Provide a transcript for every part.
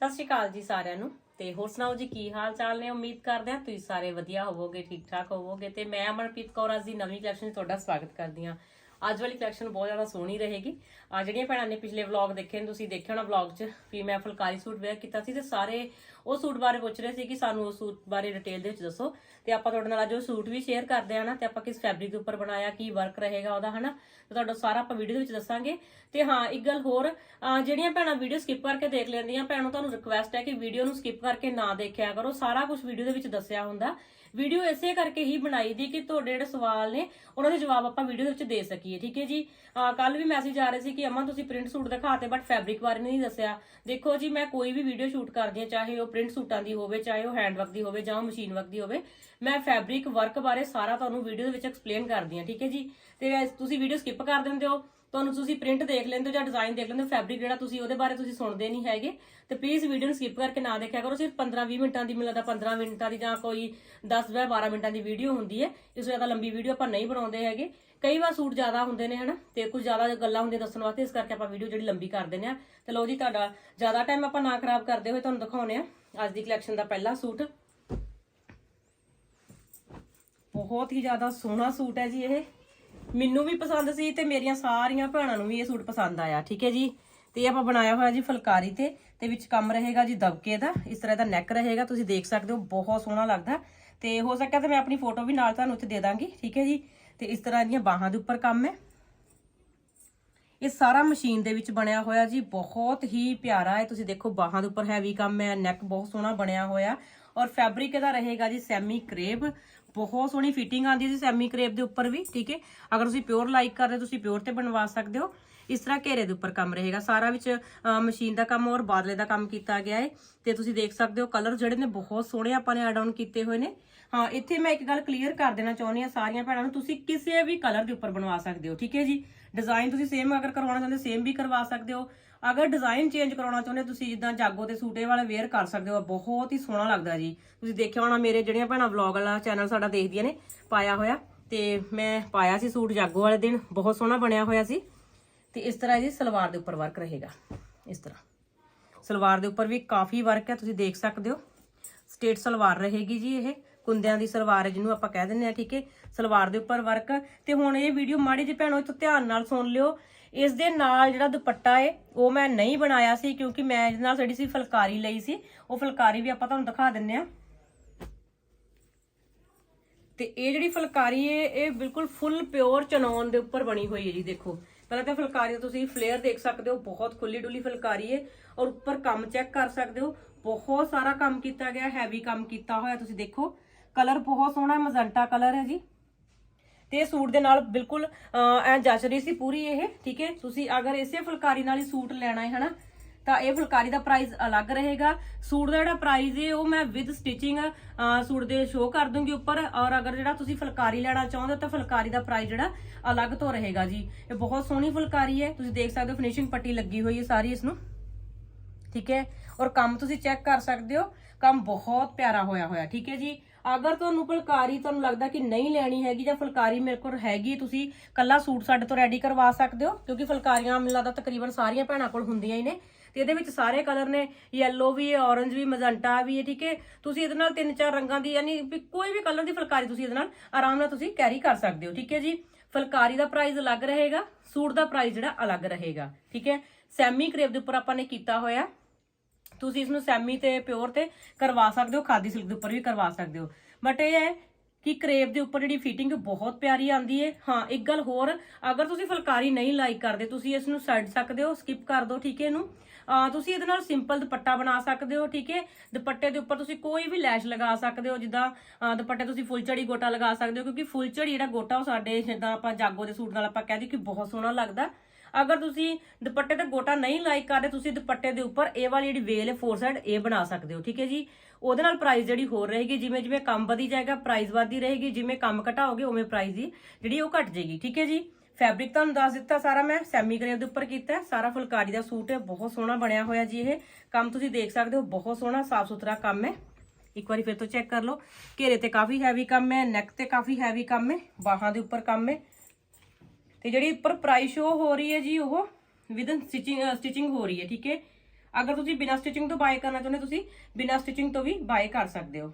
ਸਤਿ ਸ਼੍ਰੀ ਅਕਾਲ ਜੀ ਸਾਰਿਆਂ ਨੂੰ ਤੇ ਹੋਰ ਸੁਣਾਓ ਜੀ, ਕੀ ਹਾਲ ਚਾਲ ਨੇ? ਉਮੀਦ ਕਰਦੇ ਹਾਂ ਤੁਸੀਂ ਸਾਰੇ ਵਧੀਆ ਹੋਵੋਗੇ, ਠੀਕ ਠਾਕ ਹੋਵੋਗੇ ਤੇ ਮੈਂ ਅਮਰਪ੍ਰੀਤ ਕੌਰ ਅੱਜ ਦੀ ਨਵੀਂ ਕਲੈਕਸ਼ਨ 'ਚ ਤੁਹਾਡਾ ਸਵਾਗਤ ਕਰਦੀ ਹਾਂ। ਅੱਜ ਵਾਲੀ ਕਲੈਕਸ਼ਨ ਬਹੁਤ ਜ਼ਿਆਦਾ ਸੋਹਣੀ ਰਹੇਗੀ। ਆ ਜਿਹੜੀਆਂ ਭੈਣਾਂ ਨੇ ਪਿਛਲੇ ਵਲੌਗ ਦੇਖੇ ਨੇ, ਤੁਸੀਂ ਦੇਖਿਆ ਹੋਣਾ ਵਲੌਗ 'ਚ ਵੀ ਮੈਂ ਫੁਲਕਾਰੀ ਸੂਟ ਵੇਅਰ ਕੀਤਾ ਸੀ ਤੇ ਸਾਰੇ ਉਹ ਸੂਟ ਬਾਰੇ ਪੁੱਛ ਰਹੇ ਸੀ ਕਿ ਸਾਨੂੰ ਉਹ ਸੂਟ ਬਾਰੇ ਡਿਟੇਲ ਦੇ ਵਿੱਚ ਦੱਸੋ। ਤੇ ਆਪਾਂ ਤੁਹਾਡੇ ਨਾਲ ਅੱਜ ਉਹ ਸੂਟ ਵੀ ਸ਼ੇਅਰ ਕਰਦੇ ਆ ਨਾ, ਤੇ ਆਪਾਂ ਕਿਸ ਫੈਬਰਿਕ ਦੇ ਉੱਪਰ ਬਣਾਇਆ, ਕੀ ਵਰਕ ਰਹੇਗਾ ਉਹਦਾ, ਹਨਾ? ਤੇ ਤੁਹਾਡਾ ਸਾਰਾ ਆਪਾਂ ਵੀਡੀਓ ਦੇ ਵਿੱਚ ਦੱਸਾਂਗੇ। ਤੇ ਹਾਂ, ਇੱਕ ਗੱਲ ਹੋਰ ਜਿਹੜੀਆਂ ਭੈਣਾਂ ਵੀਡੀਓ ਸਕਿਪ ਕਰਕੇ ਦੇਖ ਲੈਂਦੀਆਂ, ਭੈਣੋ, ਤੁਹਾਨੂੰ ਰਿਕੁਐਸਟ ਹੈ ਕਿ ਵੀਡੀਓ ਨੂੰ ਸਕਿਪ ਕਰਕੇ ਨਾ ਦੇਖਿਆ ਕਰੋ। ਸਾਰਾ ਕੁਝ ਵੀਡੀਓ ਦੇ ਵਿੱਚ ਦੱਸਿਆ ਹੁੰਦਾ। ਵੀਡੀਓ ਇਸੇ ਕਰਕੇ ਹੀ ਬਣਾਈ ਦੀ ਕਿ ਤੁਹਾਡੇ ਜਿਹੜੇ ਸਵਾਲ ਨੇ, ਉਹਨਾਂ ਦੇ ਜਵਾਬ ਆਪਾਂ ਵੀਡੀਓ ਦੇ ਵਿੱਚ ਦੇ ਸਕੀਏ, ਠੀਕ ਹੈ ਜੀ? ਕੱਲ ਵੀ ਮੈਸੇਜ ਆ ਰਹੇ ਸੀ ਕਿ ਅਮਨ, ਤੁਸੀਂ ਪ੍ਰਿੰਟ ਸੂਟ ਦਿਖਾਤੇ ਬਟ ਫੈਬਰਿਕ ਬਾਰੇ ਨਹੀਂ ਦੱਸਿਆ। ਦੇਖੋ ਜੀ, ਮੈਂ ਕੋਈ ਵੀ ਵੀਡੀਓ ਸ਼ੂਟ ਕਰਦੀ ਹਾਂ, ਚਾਹੇ ਉਹ ਪ੍ਰਿੰਟ ਸੂਟਾਂ ਦੀ ਹੋਵੇ, ਚਾਹੇ ਉਹ ਹੈਂਡ ਵਰਕ ਦੀ ਹੋਵੇ ਜਾਂ ਮਸ਼ੀਨ ਵਰਕ ਦੀ ਹੋਵੇ, ਮੈਂ ਫੈਬਰਿਕ ਵਰਕ ਬਾਰੇ ਸਾਰਾ ਤੁਹਾਨੂੰ ਵੀਡੀਓ ਦੇ ਵਿੱਚ ਐਕਸਪਲੇਨ ਕਰਦੀ ਹਾਂ, ਠੀਕ ਹੈ ਜੀ? ਤੇ ਤੁਸੀਂ ਵੀਡੀਓ ਸਕਿਪ ਕਰ ਦਿੰਦੇ ਹੋ, ਤੁਹਾਨੂੰ ਤੁਸੀਂ ਪ੍ਰਿੰਟ ਦੇਖ ਲੈਂਦੇ ਹੋ ਜਾਂ ਡਿਜ਼ਾਈਨ ਦੇਖ ਲੈਂਦੇ ਹੋ ਫੈਬਰਿਕ ਜਿਹੜਾ ਤੁਸੀਂ ਉਹਦੇ ਬਾਰੇ ਤੁਸੀਂ ਸੁਣਦੇ ਨਹੀਂ ਹੈਗੇ, ਤੇ ਪਲੀਜ਼ ਵੀਡੀਓ ਨੂੰ ਸਕਿਪ ਕਰਕੇ ਨਾ ਦੇਖਿਆ ਕਰੋ, ਸਿਰਫ 15-20 ਮਿੰਟਾਂ ਦੀ ਮਿਲਦਾ 15 ਮਿੰਟਾਂ ਦੀ ਜਾਂ ਕੋਈ 10-12 ਮਿੰਟਾਂ ਦੀ ਵੀਡੀਓ ਹੁੰਦੀ ਹੈ, ਇਸ ਤੋਂ ਜ਼ਿਆਦਾ ਲੰਬੀ ਵੀਡੀਓ ਆਪਾਂ ਨਹੀਂ ਬਣਾਉਂਦੇ ਹੈਗੇ। ਕਈ ਵਾਰ ਸੂਟ ਜ਼ਿਆਦਾ ਹੁੰਦੇ ਨੇ, ਹਨਾ, ਤੇ ਕੁਝ ਜ਼ਿਆਦਾ ਗੱਲਾਂ ਹੁੰਦੀਆਂ ਦੱਸਣ ਵਾਸਤੇ, ਇਸ ਕਰਕੇ ਆਪਾਂ ਵੀਡੀਓ ਜਿਹੜੀ ਲੰਬੀ ਕਰ ਦਿੰਦੇ ਆ ਤੇ ਲਓ ਜੀ, ਤੁਹਾਡਾ ਜ਼ਿਆਦਾ ਟਾਈਮ ਆਪਾਂ ਨਾ ਖਰਾਬ ਕਰਦੇ ਹੋਏ ਤੁਹਾਨੂੰ ਦਿਖਾਉਨੇ ਆ ਅੱਜ ਦੀ ਕਲੈਕਸ਼ਨ ਦਾ ਪਹਿਲਾ ਸੂਟ। ਬਹੁਤ ਹੀ ਜ਼ਿਆਦਾ ਸੋਹਣਾ ਸੂਟ ਹੈ ਜੀ ਇਹ। ਮੈਨੂੰ ਵੀ ਪਸੰਦ ਸੀ ਤੇ ਮੇਰੀਆਂ ਸਾਰੀਆਂ ਭੈਣਾਂ ਨੂੰ ਵੀ ਇਹ ਸੂਟ ਪਸੰਦ ਆਇਆ, ਠੀਕ ਹੈ ਜੀ? ਤੇ ਇਹ ਆਪਾਂ ਬਣਾਇਆ ਹੋਇਆ ਜੀ ਫੁਲਕਾਰੀ ਤੇ ਤੇ ਵਿੱਚ ਕੰਮ ਰਹੇਗਾ ਜੀ ਦਬਕੇ ਦਾ, ਇਸ ਤਰ੍ਹਾਂ ਦਾ ਨੈਕ ਰਹੇਗਾ, ਤੁਸੀਂ ਦੇਖ ਸਕਦੇ ਹੋ, ਬਹੁਤ ਸੋਹਣਾ ਲੱਗਦਾ। ਤੇ ਹੋ ਸਕਿਆ ਤੇ ਮੈਂ ਆਪਣੀ ਫੋਟੋ ਵੀ ਨਾਲ ਤੁਹਾਨੂੰ ਉੱਥੇ ਦੇ ਦਾਂਗੀ, ਠੀਕ ਹੈ ਜੀ? ਤੇ ਇਸ ਤਰ੍ਹਾਂ ਦੀਆਂ ਬਾਹਾਂ ਦੇ ਉੱਪਰ ਕੰਮ ਹੈ। ਇਹ ਸਾਰਾ ਮਸ਼ੀਨ ਦੇ ਵਿੱਚ ਬਣਿਆ ਹੋਇਆ ਜੀ, ਬਹੁਤ ਹੀ ਪਿਆਰਾ ਹੈ। ਤੁਸੀਂ ਦੇਖੋ ਬਾਹਾਂ ਦੇ ਉੱਪਰ ਹੈਵੀ ਕੰਮ ਹੈ ਨੈਕ ਬਹੁਤ ਸੋਹਣਾ ਬਣਿਆ ਹੋਇਆ। ਔਰ ਫੈਬਰਿਕ ਇਹਦਾ ਰਹੇਗਾ ਜੀ ਸੈਮੀ ਕਰੇਬ ਬਹੁਤ ਸੋਹਣੀ ਫਿਟਿੰਗ ਆਉਂਦੀ ਹੈ ਜੀ ਸੈਮੀ ਕਰੇਬ ਦੇ ਉੱਪਰ ਵੀ, ਠੀਕ ਹੈ? ਅਗਰ ਤੁਸੀਂ ਪਿਓਰ ਲਾਈਕ ਕਰਦੇ ਤੁਸੀਂ ਪਿਓਰ ਤੇ ਬਣਵਾ ਸਕਦੇ ਹੋ। ਇਸ ਤਰ੍ਹਾਂ ਘੇਰੇ ਦੇ ਉੱਪਰ ਕੰਮ ਰਹੇਗਾ। ਸਾਰਾ ਵਿੱਚ ਮਸ਼ੀਨ ਦਾ ਕੰਮ ਔਰ ਬਾਦਲੇ ਦਾ ਕੰਮ ਕੀਤਾ ਗਿਆ ਹੈ ਤੇ ਤੁਸੀਂ ਦੇਖ ਸਕਦੇ ਹੋ ਕਲਰ ਜਿਹੜੇ ਨੇ ਬਹੁਤ ਸੋਹਣੇ ਆਪਾਂ ਨੇ ਐਡ ਆਨ ਕੀਤੇ ਹੋਏ ਨੇ। ਹਾਂ, ਇੱਥੇ ਮੈਂ ਇੱਕ ਗੱਲ ਕਲੀਅਰ ਕਰ ਦੇਣਾ ਚਾਹੁੰਦੀ ਹਾਂ ਸਾਰੀਆਂ ਭੈਣਾਂ ਨੂੰ। ਤੁਸੀਂ ਕਿਸੇ ਵੀ ਕਲਰ ਦੇ ਉੱਪਰ ਬਣਵਾ ਸਕਦੇ ਹੋ, ਠੀਕ ਹੈ ਜੀ? ਡਿਜ਼ਾਈਨ ਤੁਸੀਂ ਸੇਮ ਅਗਰ ਕਰਵਾਉਣਾ ਚਾਹੁੰਦੇ ਸੇਮ ਵੀ ਕਰਵਾ ਸਕਦੇ ਹੋ। ਅਗਰ ਡਿਜ਼ਾਈਨ ਚੇਂਜ ਕਰਾਉਣਾ ਚਾਹੁੰਦੇ ਤੁਸੀਂ ਜਿੱਦਾਂ ਜਾਗੋ ਤੇ ਸੂਟੇ ਵਾਲੇ ਵੇਅਰ ਕਰ ਸਕਦੇ ਹੋ। ਬਹੁਤ ਹੀ ਸੋਹਣਾ ਲੱਗਦਾ ਜੀ। ਤੁਸੀਂ ਦੇਖਿਆ ਹੋਣਾ, ਮੇਰੇ ਜਿਹੜੀਆਂ ਭੈਣਾਂ ਵਲੌਗ ਵਾਲਾ ਚੈਨਲ ਸਾਡਾ ਦੇਖਦੀਆਂ ਨੇ, ਪਾਇਆ ਹੋਇਆ। ਤੇ ਮੈਂ ਪਾਇਆ ਸੀ ਸੂਟ ਜਾਗੋ ਵਾਲੇ ਦਿਨ। ਬਹੁਤ ਸੋਹਣਾ ਬਣਿਆ ਹੋਇਆ ਸੀ। ਤੇ ਇਸ ਤਰ੍ਹਾਂ ਜੀ ਸਲਵਾਰ ਦੇ ਉੱਪਰ ਵਰਕ ਰਹੇਗਾ। ਇਸ ਤਰ੍ਹਾਂ। ਸਲਵਾਰ ਦੇ ਉੱਪਰ ਵੀ ਕਾਫੀ ਵਰਕ ਹੈ, ਤੁਸੀਂ ਦੇਖ ਸਕਦੇ ਹੋ। ਸਟੇਟ ਸਲਵਾਰ ਰਹੇਗੀ ਜੀ ਇਹ। ਕੁੰਦਿਆਂ ਦੀ ਸਲਵਾਰ ਹੈ ਜਿਹਨੂੰ ਆਪਾਂ ਕਹਿ ਦਿੰਦੇ ਆ ਠੀਕ ਹੈ। ਸਲਵਾਰ ਦੇ ਉੱਪਰ ਵਰਕ ਤੇ ਹੁਣ ਇਹ ਵੀਡੀਓ ਮਾੜੀ ਜਿਹੀ ਭੈਣੋ ਇੱਥੋਂ ਧਿਆਨ ਨਾਲ ਸੁਣ ਲਿਓ। ਇਸ ਦੇ ਨਾਲ ਜਿਹੜਾ ਦੁਪੱਟਾ ਏ, ਉਹ ਮੈਂ ਨਹੀਂ ਬਣਾਇਆ ਸੀ, ਕਿਉਂਕਿ ਮੈਂ ਇਹਦੇ ਨਾਲ ਜਿਹੜੀ ਸੀ ਫੁਲਕਾਰੀ ਲਈ ਸੀ, ਉਹ ਫੁਲਕਾਰੀ ਵੀ ਆਪਾਂ ਤੁਹਾਨੂੰ ਦਿਖਾ ਦਿੰਨੇ ਆ ਤੇ ਇਹ ਜਿਹੜੀ ਫੁਲਕਾਰੀ ਹੈ ਇਹ ਬਿਲਕੁਲ ਫੁੱਲ ਪਿਓਰ ਚਨੌਨ ਦੇ ਉੱਪਰ ਬਣੀ ਹੋਈ ਹੈ ਜੀ, ਦੇਖੋ। ਪਹਿਲਾਂ ਤਾਂ ਫੁਲਕਾਰੀ ਦਾ ਤੁਸੀਂ ਫਲੇਅਰ ਦੇਖ ਸਕਦੇ ਹੋ ਬਹੁਤ ਖੁੱਲੀ ਡੁੱਲੀ ਫੁਲਕਾਰੀ ਹੈ ਔਰ ਉੱਪਰ ਕੰਮ ਚੈੱਕ ਕਰ ਸਕਦੇ ਹੋ ਬਹੁਤ ਸਾਰਾ ਕੰਮ ਕੀਤਾ ਗਿਆ ਹੈਵੀ ਕੰਮ ਕੀਤਾ ਹੋਇਆ ਤੁਸੀਂ ਦੇਖੋ। ਕਲਰ ਬਹੁਤ ਸੋਹਣਾ ਮਜ਼ੰਟਾ ਕਲਰ ਹੈ ਜੀ। ਤੇ ਸੂਟ ਦੇ ਨਾਲ ਬਿਲਕੁਲ ਅਹ, ਐ ਜੱਚ ਰਹੀ ਸੀ ਪੂਰੀ ਇਹ ਠੀਕ ਹੈ? ਤੁਸੀਂ ਅਗਰ ਇਸੇ ਫੁਲਕਾਰੀ ਨਾਲ ਹੀ ਸੂਟ ਲੈਣਾ ਹੈ ਹਨਾ? ਤਾਂ ਇਹ ਫੁਲਕਾਰੀ ਦਾ ਪ੍ਰਾਈਸ ਅਲੱਗ ਰਹੇਗਾ। ਸੂਟ ਦਾ ਜਿਹੜਾ ਪ੍ਰਾਈਸ ਹੈ ਉਹ ਮੈਂ ਵਿਦ ਸਟਿਚਿੰਗ ਸੂਟ ਦੇ ਸ਼ੋਅ ਕਰ ਦੂੰਗੀ ਉੱਪਰ। ਔਰ ਅਗਰ ਜਿਹੜਾ ਤੁਸੀਂ ਫੁਲਕਾਰੀ ਲੈਣਾ ਚਾਹੁੰਦੇ ਹੋ, ਤਾਂ ਫੁਲਕਾਰੀ ਦਾ ਪ੍ਰਾਈਸ ਜਿਹੜਾ ਅਲੱਗ ਤੋਂ ਰਹੇਗਾ ਜੀ। ਇਹ ਬਹੁਤ ਸੋਹਣੀ ਫੁਲਕਾਰੀ ਹੈ ਤੁਸੀਂ ਦੇਖ ਸਕਦੇ ਹੋ ਫਿਨਿਸ਼ਿੰਗ ਪੱਟੀ ਲੱਗੀ ਹੋਈ ਹੈ ਸਾਰੀ ਇਸ ਨੂੰ। ਠੀਕ ਹੈ ਔਰ ਕੰਮ ਤੁਸੀਂ ਚੈੱਕ ਕਰ ਸਕਦੇ ਹੋ। ਕੰਮ ਬਹੁਤ ਪਿਆਰਾ ਹੋਇਆ ਹੋਇਆ, ਠੀਕ ਹੈ ਜੀ? ਅਗਰ ਤੁਹਾਨੂੰ ਫੁਲਕਾਰੀ ਤੁਹਾਨੂੰ ਲੱਗਦਾ ਕਿ ਨਹੀਂ ਲੈਣੀ ਹੈਗੀ ਜਾਂ ਫੁਲਕਾਰੀ ਮੇਰੇ ਕੋਲ ਹੈਗੀ, ਤੁਸੀਂ ਕੱਲਾ ਸੂਟ ਸਾਡੇ ਤੋਂ ਰੈਡੀ ਕਰਵਾ ਸਕਦੇ ਹੋ, ਕਿਉਂਕਿ ਫੁਲਕਾਰੀਆਂ ਮੈਨੂੰ ਲੱਗਦਾ ਤਕਰੀਬਨ ਸਾਰੀਆਂ ਭੈਣਾਂ ਕੋਲ ਹੁੰਦੀਆਂ ਹੀ ਨੇ। ਤੇ ਇਹਦੇ ਵਿੱਚ ਸਾਰੇ ਕਲਰ ਨੇ ਯੈਲੋ ਵੀ ਹੈ ਔਰੰਜ ਵੀ ਮਜੰਟਾ ਵੀ ਹੈ ਠੀਕ ਹੈ। ਤੁਸੀਂ ਇਹਦੇ ਨਾਲ ਤਿੰਨ ਚਾਰ ਰੰਗਾਂ ਦੀ ਯਾਨੀ ਕੋਈ ਵੀ ਕਲਰ ਦੀ ਫੁਲਕਾਰੀ ਤੁਸੀਂ ਇਹਦੇ ਨਾਲ ਆਰਾਮ ਨਾਲ ਤੁਸੀਂ ਕੈਰੀ ਕਰ ਸਕਦੇ ਹੋ, ਠੀਕ ਹੈ ਜੀ। ਫੁਲਕਾਰੀ ਦਾ ਪ੍ਰਾਈਸ ਅਲੱਗ ਰਹੇਗਾ, ਸੂਟ ਦਾ ਪ੍ਰਾਈਸ ਜਿਹੜਾ ਅਲੱਗ ਰਹੇਗਾ, ਠੀਕ ਹੈ। ਸੈਮੀ ਕਰੇਪ ਦੇ ਉੱਪਰ ਆਪਾਂ ਨੇ ਕੀਤਾ ਹੋਇਆ। ਤੁਸੀਂ ਇਸ ਨੂੰ ਸੈਮੀ ਤੇ ਪਿਓਰ ਤੇ ਕਰਵਾ ਸਕਦੇ ਹੋ, ਖਾਦੀ ਸਿਲਕ ਦੇ ਉੱਪਰ ਵੀ ਕਰਵਾ ਸਕਦੇ ਹੋ। ਬਟ ਇਹ ਹੈ ਕਿ ਕਰੇਪ ਦੇ ਉੱਪਰ ਜਿਹੜੀ ਫਿਟਿੰਗ ਬਹੁਤ ਪਿਆਰੀ ਆਂਦੀ ਹੈ ਹਾਂ, ਇੱਕ ਗੱਲ ਹੋਰ, ਅਗਰ ਤੁਸੀਂ ਫੁਲਕਾਰੀ ਨਹੀਂ ਲਾਈਕ ਕਰਦੇ, ਤੁਸੀਂ ਇਸ ਨੂੰ ਛੱਡ ਸਕਦੇ ਹੋ ਸਕਿਪ ਕਰ ਦਿਓ ਠੀਕ ਹੈ ਇਹਨੂੰ। ਤੁਸੀਂ ਇਹਦੇ ਨਾਲ ਸਿੰਪਲ ਦੁਪੱਟਾ ਬਣਾ ਸਕਦੇ ਹੋ, ਠੀਕ ਹੈ ਦੁਪੱਟੇ ਦੇ ਉੱਪਰ ਤੁਸੀਂ ਕੋਈ ਵੀ ਲੈਸ਼ ਲਗਾ ਸਕਦੇ ਹੋ, ਜਿੱਦਾਂ ਦੁਪੱਟੇ ਤੁਸੀਂ ਫੁੱਲਚੜੀ ਗੋਟਾ ਲਗਾ ਸਕਦੇ ਹੋ, ਕਿਉਂਕਿ ਫੁੱਲਚੜੀ ਜਿਹੜਾ ਗੋਟਾ ਉਹ ਸਾਡੇ ਜਿੱਦਾਂ ਆਪਾਂ ਜਾਗੋ ਦੇ ਸੂਟ ਨਾਲ ਆਪਾਂ ਕਹਿ ਦਈਏ ਕਿ ਬਹੁਤ ਸੋਹਣਾ ਲੱਗਦਾ। ਅਗਰ ਤੁਸੀਂ ਦੁਪੱਟੇ ਤੇ ਗੋਟਾ ਨਹੀਂ ਲਾਈਕ ਕਰਦੇ, ਤੁਸੀਂ ਦੁਪੱਟੇ ਦੇ ਉੱਪਰ ਇਹ ਵਾਲੀ ਜਿਹੜੀ ਵੇਲ ਹੈ ਫੋਰ ਸਾਈਡ ਇਹ ਬਣਾ ਸਕਦੇ ਹੋ, ਠੀਕ ਹੈ ਜੀ। ਉਹਦੇ ਨਾਲ ਪ੍ਰਾਈਸ ਜਿਹੜੀ ਹੋਰ ਰਹੇਗੀ, ਜਿਵੇਂ ਜਿਵੇਂ ਕੰਮ ਵਧੀ ਜਾਏਗਾ ਪ੍ਰਾਈਸ ਵਧਦੀ ਰਹੇਗੀ, ਜਿਵੇਂ ਕੰਮ ਘਟਾਓਗੇ, ਉਵੇਂ ਪ੍ਰਾਈਸ ਦੀ ਜਿਹੜੀ ਉਹ ਘਟ ਜਾਏਗੀ, ਠੀਕ ਹੈ ਜੀ? ਫੈਬਰਿਕ ਤੁਹਾਨੂੰ ਦੱਸ ਦਿੱਤਾ ਸਾਰਾ ਮੈਂ ਸੈਮੀ ਗ੍ਰੇਵ ਦੇ ਉੱਪਰ ਕੀਤਾ ਸਾਰਾ ਫੁਲਕਾਰੀ ਦਾ ਸੂਟ ਹੈ, ਬਹੁਤ ਸੋਹਣਾ ਬਣਿਆ ਹੋਇਆ ਜੀ ਇਹ। ਕੰਮ ਤੁਸੀਂ ਦੇਖ ਸਕਦੇ ਹੋ, ਬਹੁਤ ਸੋਹਣਾ ਸਾਫ਼ ਸੁਥਰਾ ਕੰਮ ਹੈ। ਇੱਕ ਵਾਰੀ ਫਿਰ ਤੋਂ ਚੈੱਕ ਕਰ ਲਓ, ਘੇਰੇ ਤੇ ਕਾਫੀ ਹੈਵੀ ਕੰਮ ਹੈ ਨੈਕ ਤੇ ਕਾਫੀ ਹੈਵੀ ਕੰਮ ਹੈ, ਬਾਹਾਂ ਦੇ ਉੱਪਰ ਕੰਮ ਹੈ। ਤੇ ਜਿਹੜੀ ਉੱਪਰ ਪ੍ਰਾਈਸ ਸ਼ੋ ਹੋ ਰਹੀ ਹੈ ਜੀ, ਉਹ ਵਿਦਨ ਸਟਿਚਿੰਗ ਸਟਿਚਿੰਗ ਹੋ ਰਹੀ ਹੈ, ਠੀਕ ਹੈ? ਅਗਰ ਤੁਸੀਂ ਬਿਨਾਂ ਸਟਿਚਿੰਗ ਤੋਂ ਬਾਏ ਕਰਨਾ ਚਾਹੁੰਦੇ ਤੁਸੀਂ ਬਿਨਾਂ ਸਟਿਚਿੰਗ ਤੋਂ ਵੀ ਬਾਏ ਕਰ ਸਕਦੇ ਹੋ।